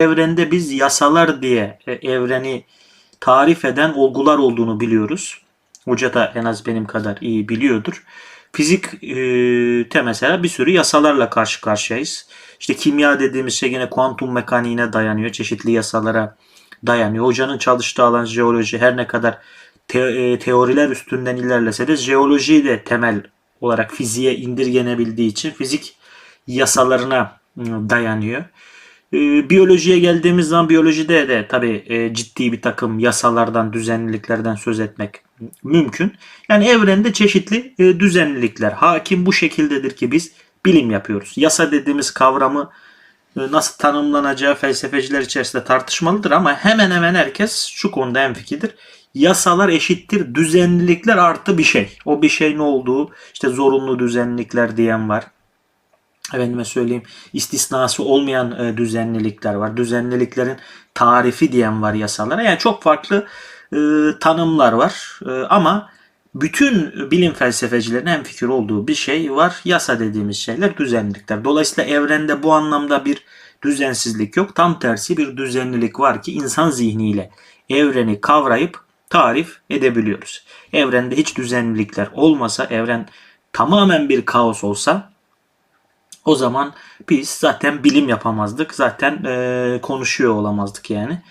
evrende biz yasalar diye e, evreni tarif eden olgular olduğunu biliyoruz. Hoca da en az benim kadar iyi biliyordur. Fizik e, te mesela bir sürü yasalarla karşı karşıyayız. İşte kimya dediğimiz şey yine kuantum mekaniğine dayanıyor. Çeşitli yasalara dayanıyor. Hocanın çalıştığı alan jeoloji her ne kadar te- e, teoriler üstünden ilerlese de jeoloji de temel olarak fiziğe indirgenebildiği için fizik yasalarına ıı, dayanıyor. Ee, Biyolojiye geldiğimiz zaman biyolojide de tabii e, ciddi bir takım yasalardan, düzenliliklerden söz etmek mümkün. Yani evrende çeşitli e, düzenlilikler hakim bu şekildedir ki biz bilim yapıyoruz. Yasa dediğimiz kavramı e, nasıl tanımlanacağı felsefeciler içerisinde tartışmalıdır ama hemen hemen herkes şu konuda hemfikirdir. Yasalar eşittir düzenlilikler artı bir şey. O bir şey ne olduğu işte zorunlu düzenlilikler diyen var efendime söyleyeyim istisnası olmayan e, düzenlilikler var. Düzenliliklerin tarifi diyen var yasalara. Yani çok farklı e, tanımlar var. E, ama bütün bilim felsefecilerin en fikir olduğu bir şey var. Yasa dediğimiz şeyler düzenlilikler. Dolayısıyla evrende bu anlamda bir düzensizlik yok. Tam tersi bir düzenlilik var ki insan zihniyle evreni kavrayıp tarif edebiliyoruz. Evrende hiç düzenlilikler olmasa, evren tamamen bir kaos olsa o zaman biz zaten bilim yapamazdık. Zaten eee, konuşuyor olamazdık yani.